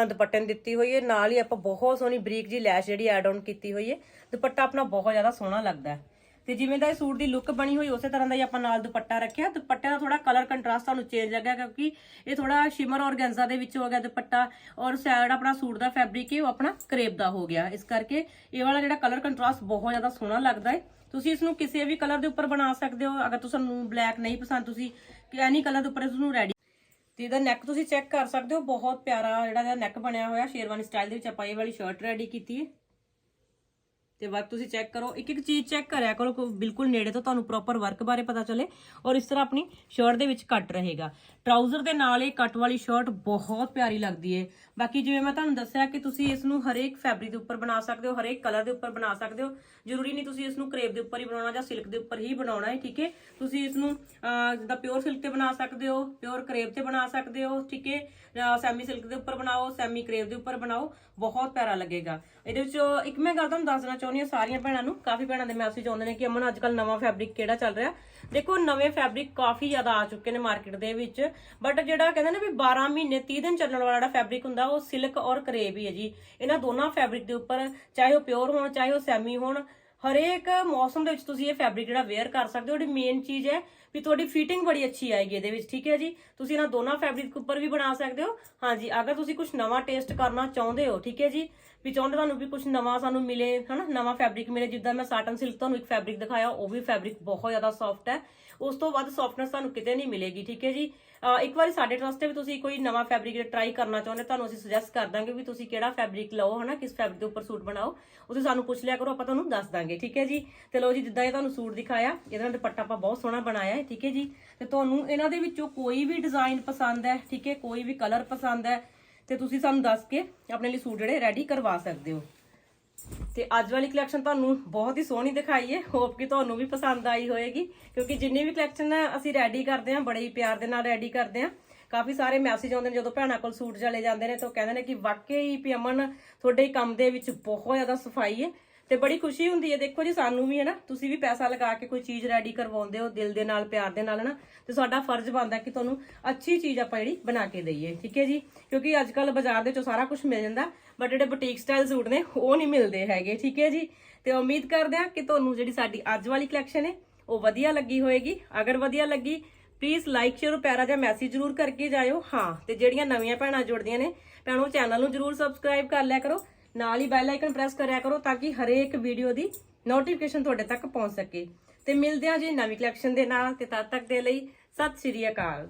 ਦੁਪੱਟੇ ਨੂੰ ਦਿੱਤੀ ਹੋਈ ਹੈ। ਨਾਲ ਹੀ ਆਪਾਂ ਬਹੁਤ ਸੋਹਣੀ ਬਰੀਕ ਜੀ ਲੈਸ਼ ਜਿਹੜੀ ਐਡ ਆਨ ਕੀਤੀ ਹੋਈ ਹੈ। ਦੁਪੱਟਾ ਆਪਣਾ ਬਹੁਤ ਜ਼ਿਆਦਾ ਸੋਹਣਾ ਲੱਗਦਾ ਹੈ। ਤੇ ਜਿਵੇਂ ਦਾ ਇਹ ਸੂਟ ਦੀ ਲੁੱਕ ਬਣੀ ਹੋਈ, ਉਸੇ ਤਰ੍ਹਾਂ ਦਾ ਹੀ ਆਪਾਂ ਨਾਲ ਦੁਪੱਟਾ ਰੱਖਿਆ। ਦੁਪੱਟੇ ਦਾ ਥੋੜਾ ਕਲਰ ਕੰਟਰਾਸਟ ਤੁਹਾਨੂੰ ਚੇਂਜ ਲੱਗਿਆ, ਕਿਉਂਕਿ ਇਹ ਥੋੜਾ ਸ਼ਿਮਰ ਔਰਗੈਂਜ਼ਾ ਦੇ ਵਿੱਚ ਹੋ ਗਿਆ ਦੁਪੱਟਾ। ਔਰ ਸਾਈਡ ਆਪਣਾ ਸੂਟ ਦਾ ਫੈਬਰਿਕ ਹੈ, ਉਹ ਆਪਣਾ ਕਰੇਪ ਦਾ ਹੋ ਗਿਆ। ਇਸ ਕਰਕੇ ਇਹ ਵਾਲਾ ਜਿਹੜਾ ਕਲਰ ਕੰਟਰਾਸਟ ਬਹੁਤ ਜ਼ਿਆਦਾ ਸੋਹਣਾ ਲੱਗਦਾ ਹੈ। ਤੁਸੀਂ ਇਸ ਨੂੰ ਕਿਸੇ ਵੀ ਕਲਰ ਦੇ ਉੱਪਰ ਬਣਾ ਸਕਦੇ ਹੋ। ਅਗਰ ਤੁਹਾਨੂੰ ਬਲੈਕ ਨਹੀਂ ਪਸੰਦ, ਤੁਸੀਂ ਐਨੀ ਕਲਰ ਦੇ ਉੱਪਰ ਇਸ ਨੂੰ ਰੈਡੀ ਤੇ ਇਹਦਾ ਨੈਕ ਤੁਸੀਂ ਚੈੱਕ ਕਰ ਸਕਦੇ ਹੋ। ਬਹੁਤ ਪਿਆਰਾ ਜਿਹੜਾ ਇਹਦਾ ਨੈਕ ਬਣਿਆ ਹੋਇਆ ਸ਼ੇਰਵਾਨੀ ਸਟਾਈਲ ਦੇ ਵਿੱਚ ਆਪਾਂ ਇਹ ਵਾਲੀ ਸ਼ਰਟ ਰੈਡੀ ਕੀਤੀ ਹੈ। ਤੇ ਵਰਕ ਤੁਸੀਂ ਚੈੱਕ ਕਰੋ। ਇੱਕ ਇੱਕ ਚੀਜ਼ ਚੈੱਕ ਕਰਿਆ ਕਰੋ ਕੋ- ਬਿਲਕੁਲ ਨੇੜੇ ਤੋਂ ਤੁਹਾਨੂੰ ਪ੍ਰੋਪਰ ਵਰਕ ਬਾਰੇ ਪਤਾ ਚੱਲੇ ਔਰ ਇਸ ਤਰ੍ਹਾਂ ਆਪਣੀ ਸ਼ਰਟ ਦੇ ਵਿੱਚ ਕੱਟ ਰਹੇਗਾ। ਟਰਾਊਜ਼ਰ ਦੇ ਨਾਲ ਇਹ ਕੱਟ ਵਾਲੀ ਸ਼ਰਟ ਬਹੁਤ ਪਿਆਰੀ ਲੱਗਦੀ ਹੈ ਬਾਕੀ ਜਿਵੇਂ ਮੈਂ ਤੁਹਾਨੂੰ ਦੱਸਿਆ ਕਿ ਤੁਸੀਂ ਇਸ ਨੂੰ ਹਰੇਕ ਫੈਬਰਿਕ ਦੇ ਉੱਪਰ ਬਣਾ ਸਕਦੇ ਹੋ, ਹਰੇਕ ਕਲਰ ਦੇ ਉੱਪਰ ਬਣਾ ਸਕਦੇ ਹੋ। ਜ਼ਰੂਰੀ ਨਹੀਂ ਤੁਸੀਂ ਇਸ ਨੂੰ ਕਰੇਪ ਦੇ ਉੱਪਰ ਹੀ ਬਣਾਉਣਾ ਜਾਂ ਸਿਲਕ ਦੇ ਉੱਪਰ ਹੀ ਬਣਾਉਣਾ ਹੈ ਠੀਕ ਹੈ ਤੁਸੀਂ ਇਸ ਨੂੰ ਜਿੱਦਾਂ ਪਿਓਰ ਸਿਲਕ ਤੇ ਬਣਾ ਸਕਦੇ ਹੋ ਪਿਓਰ ਕਰੇਪ ਤੇ ਬਣਾ ਸਕਦੇ ਹੋ, ਠੀਕ ਹੈ ਸੈਮੀ ਸਿਲਕ ਦੇ ਉੱਪਰ ਬਣਾਓ ਸੈਮੀ ਕਰੇਪ ਦੇ ਉੱਪਰ ਬਣਾਓ, ਬਹੁਤ ਪਿਆਰਾ ਲੱਗੇਗਾ। ਇਹਦੇ ਵਿੱਚ ਇੱਕ ਮੈਂ ਗੱਲ ਤੁਹਾਨੂੰ ਦੱਸਣਾ ਚਾਹੁੰਦੀ ਹਾਂ ਸਾਰੀਆਂ ਭੈਣਾਂ ਨੂੰ, ਕਾਫੀ ਭੈਣਾਂ ਦੇ ਮੈਸੇਜ ਆਉਂਦੇ ਨੇ ਕਿ ਅਮਨ ਅੱਜ ਕੱਲ ਨਵਾਂ ਫੈਬਰਿਕ ਕਿਹੜਾ ਚੱਲ ਰਿਹਾ? ਦੇਖੋ, ਨਵੇਂ ਫੈਬਰਿਕ ਕਾਫੀ ਜ਼ਿਆਦਾ ਆ ਚੁੱਕੇ ਨੇ ਮਾਰਕੀਟ ਦੇ ਵਿੱਚ ਬਟ ਜਿਹੜਾ ਕਹਿੰਦੇ ਨੇ ਵੀ 12 ਮਹੀਨੇ 30 ਦਿਨ ਚੱਲਣ ਵਾਲਾ ਜਿਹੜਾ ਫੈਬਰਿਕ ਹੁੰਦਾ, ਉਹ ਸਿਲਕ ਔਰ ਕਰੇਪ ਹੀ ਹੈ ਜੀ। ਇਹਨਾਂ ਦੋਨਾਂ ਫੈਬਰਿਕ ਦੇ ਉੱਪਰ, ਚਾਹੇ ਉਹ ਪਿਓਰ ਹੋਣ, ਚਾਹੇ ਉਹ ਸੈਮੀ ਹੋਣ, ਹਰੇਕ ਮੌਸਮ ਦੇ ਵਿੱਚ ਤੁਸੀਂ ਇਹ ਫੈਬਰਿਕ ਜਿਹੜਾ ਵੇਅਰ ਕਰ ਸਕਦੇ ਹੋ, ਜਿਹੜੀ ਮੇਨ ਚੀਜ਼ ਹੈ ਵੀ ਤੁਹਾਡੀ ਫਿਟਿੰਗ ਬੜੀ ਅੱਛੀ ਆਏਗੀ ਇਹਦੇ ਵਿੱਚ, ਠੀਕ ਹੈ ਜੀ? ਤੁਸੀਂ ਇਹਨਾਂ ਦੋਨਾਂ ਫੈਬਰਿਕ ਉੱਪਰ ਵੀ ਬਣਾ ਸਕਦੇ ਹੋ। ਹਾਂਜੀ, ਅਗਰ ਤੁਸੀਂ ਕੁਝ ਨਵਾਂ ਟੇਸਟ ਕਰਨਾ ਚਾਹੁੰਦੇ ਹੋ, ਠੀਕ ਹੈ ਜੀ? ਵੀ ਚਾਹੁੰਦੇ ਤੁਹਾਨੂੰ ਵੀ ਕੁਝ ਨਵਾਂ ਸਾਨੂੰ ਮਿਲੇ, ਹਨਾ? ਨਵਾਂ ਫੈਬਰਿਕ ਮਿਲੇ, ਜਿੱਦਾਂ ਮੈਂ ਸਾਟਨ ਸਿਲਕ ਤੁਹਾਨੂੰ ਇੱਕ ਫੈਬਰਿਕ ਦਿਖਾਇਆ, ਉਹ ਵੀ ਫੈਬਰਿਕ ਬਹੁਤ ਜ਼ਿਆਦਾ ਸੌਫਟ ਹੈ। ਉਸ ਤੋਂ ਵੱਧ ਸੌਫਟਨੈਸ ਤੁਹਾਨੂੰ ਕਿਤੇ ਨਹੀਂ ਮਿਲੇਗੀ, ਠੀਕ ਹੈ ਜੀ? ਇੱਕ ਵਾਰੀ ਸਾਡੇ ਟਰਸਟ ਤੇ ਵੀ ਤੁਸੀਂ ਕੋਈ ਨਵਾਂ ਫੈਬਰਿਕ ਟਰਾਈ ਕਰਨਾ ਚਾਹੁੰਦੇ, ਤੁਹਾਨੂੰ ਅਸੀਂ ਸੁਜੈਸਟ ਕਰ ਦਾਂਗੇ ਵੀ ਤੁਸੀਂ ਕਿਹੜਾ ਫੈਬਰਿਕ ਲਓ, ਹਨਾ, ਕਿਸ ਫੈਬਰਿਕ ਦੇ ਉੱਪਰ ਸੂਟ ਬਣਾਓ। ਤੁਸੀਂ ਸਾਨੂੰ ਪੁੱਛ ਲਿਆ ਕਰੋ, ਆਪਾਂ ਤੁਹਾਨੂੰ ਦੱਸ ਦਾਂਗੇ, ਠੀਕ ਹੈ ਜੀ? ਤੇ ਲਓ ਜੀ, ਜਿੱਦਾਂ ਇਹ ਤੁਹਾਨੂੰ ਸੂਟ ਦਿਖਾਇਆ, ਇਹਦੇ ਨਾਲ ਦੁਪੱਟਾ ਆਪਾਂ ਬਹੁਤ ਸੋਹਣਾ ਬਣਾਇਆ ਹੈ, ਠੀਕ ਹੈ ਜੀ? ਤੇ ਤੁਹਾਨੂੰ ਇਹਨਾਂ ਦੇ ਵਿੱਚੋਂ ਕੋਈ ਵੀ ਡਿਜ਼ਾਈਨ ਪਸੰਦ ਹੈ, ਠੀਕ ਹੈ? ਕੋਈ ਵੀ ਕਲਰ ਪਸੰਦ ਹੈ, ਤੇ ਤੁਸੀਂ ਸਾਨੂੰ ਦੱਸ ਕੇ ਆਪਣੇ ਲਈ ਸੂਟ ਜਿਹੜੇ ਰੈਡੀ ਕਰਵਾ ਸਕਦੇ ਹੋ। ਤੇ ਅੱਜ ਵਾਲੀ ਕਲੈਕਸ਼ਨ ਤੁਹਾਨੂੰ ਬਹੁਤ ਹੀ ਸੋਹਣੀ ਦਿਖਾਈ ਹੈ। ਹੋਪ ਕਿ ਤੁਹਾਨੂੰ ਵੀ ਪਸੰਦ ਆਈ ਹੋਏਗੀ, ਕਿਉਂਕਿ ਜਿੰਨੀ ਵੀ ਕਲੈਕਸ਼ਨ ਅਸੀਂ ਰੈਡੀ ਕਰਦੇ ਹਾਂ, ਬੜੇ ਹੀ ਪਿਆਰ ਦੇ ਨਾਲ ਰੈਡੀ ਕਰਦੇ ਹਾਂ। ਕਾਫੀ ਸਾਰੇ ਮੈਸੇਜ ਆਉਂਦੇ ਨੇ ਜਦੋਂ ਭੈਣਾਂ ਕੋਲ ਸੂਟ ਚਲੇ ਜਾਂਦੇ ਨੇ, ਤਾਂ ਉਹ ਕਹਿੰਦੇ ਨੇ ਕਿ ਵਾਕਈ ਵੀ ਅਮਨ ਤੁਹਾਡੇ ਕੰਮ ਦੇ ਵਿੱਚ ਬਹੁਤ ਜ਼ਿਆਦਾ ਸਫ਼ਾਈ ਹੈ। ਤੇ ਬੜੀ ਖੁਸ਼ੀ ਹੁੰਦੀ ਹੈ, ਦੇਖੋ ਜੀ, ਸਾਨੂੰ ਵੀ ਹੈ ਨਾ, ਤੁਸੀਂ ਵੀ ਪੈਸਾ ਲਗਾ ਕੇ ਕੋਈ ਚੀਜ਼ ਰੈਡੀ ਕਰਵਾਉਂਦੇ ਹੋ, ਦਿਲ ਦੇ ਨਾਲ, ਪਿਆਰ ਦੇ ਨਾਲ, ਹੈ ਨਾ, ਤੇ ਸਾਡਾ ਫਰਜ਼ ਬਣਦਾ ਕਿ ਤੁਹਾਨੂੰ ਅੱਛੀ ਚੀਜ਼ ਆਪਾਂ ਜਿਹੜੀ ਬਣਾ ਕੇ ਦਈਏ, ਠੀਕ ਹੈ ਜੀ? ਕਿਉਂਕਿ ਅੱਜ ਕੱਲ ਬਾਜ਼ਾਰ ਦੇ ਵਿੱਚੋਂ ਸਾਰਾ ਕੁਝ ਮਿਲ ਜਾਂਦਾ ਬਟ ਜਿਹੜੇ ਬੁਟੀਕ ਸਟਾਈਲ ਸੂਟ ਨੇ, ਉਹ ਨਹੀਂ ਮਿਲਦੇ ਹੈਗੇ, ਠੀਕ ਹੈ ਜੀ? ਤੇ ਉਮੀਦ ਕਰਦੇ ਹਾਂ ਕਿ ਤੁਹਾਨੂੰ ਜਿਹੜੀ ਸਾਡੀ ਅੱਜ ਵਾਲੀ ਕਲੈਕਸ਼ਨ ਹੈ, ਉਹ ਵਧੀਆ ਲੱਗੀ ਹੋਏਗੀ। ਅਗਰ ਵਧੀਆ ਲੱਗੀ ਪਲੀਜ਼ ਲਾਈਕ ਸ਼ੇਅਰ ਪਿਆਰਾ ਜਿਹਾ ਮੈਸੇਜ ਜ਼ਰੂਰ ਕਰਕੇ ਜਾਇਓ। ਹਾਂ, ਤੇ ਜਿਹੜੀਆਂ ਨਵੀਆਂ ਭੈਣਾਂ ਜੁੜਦੀਆਂ ਨੇ, ਭੈਣੋ ਚੈਨਲ ਨੂੰ ਜ਼ਰੂਰ ਸਬਸਕ੍ਰਾਈਬ ਕਰ ਲਿਆ ਕਰੋ। ਨਾਲ ਹੀ ਬੈਲ ਆਈਕਨ ਪ੍ਰੈਸ ਕਰਿਆ ਕਰੋ ਤਾਂ ਕਿ ਹਰੇਕ ਵੀਡੀਓ ਦੀ ਨੋਟੀਫਿਕੇਸ਼ਨ ਤੁਹਾਡੇ ਤੱਕ ਪਹੁੰਚ ਸਕੇ। ਤੇ ਮਿਲਦੇ ਹਾਂ ਜੀ ਨਵੀਂ ਕਲੈਕਸ਼ਨ ਦੇ ਨਾਲ, ਤੇ ਤਦ ਤੱਕ ਦੇ ਲਈ ਸਤਿ ਸ਼੍ਰੀ ਅਕਾਲ।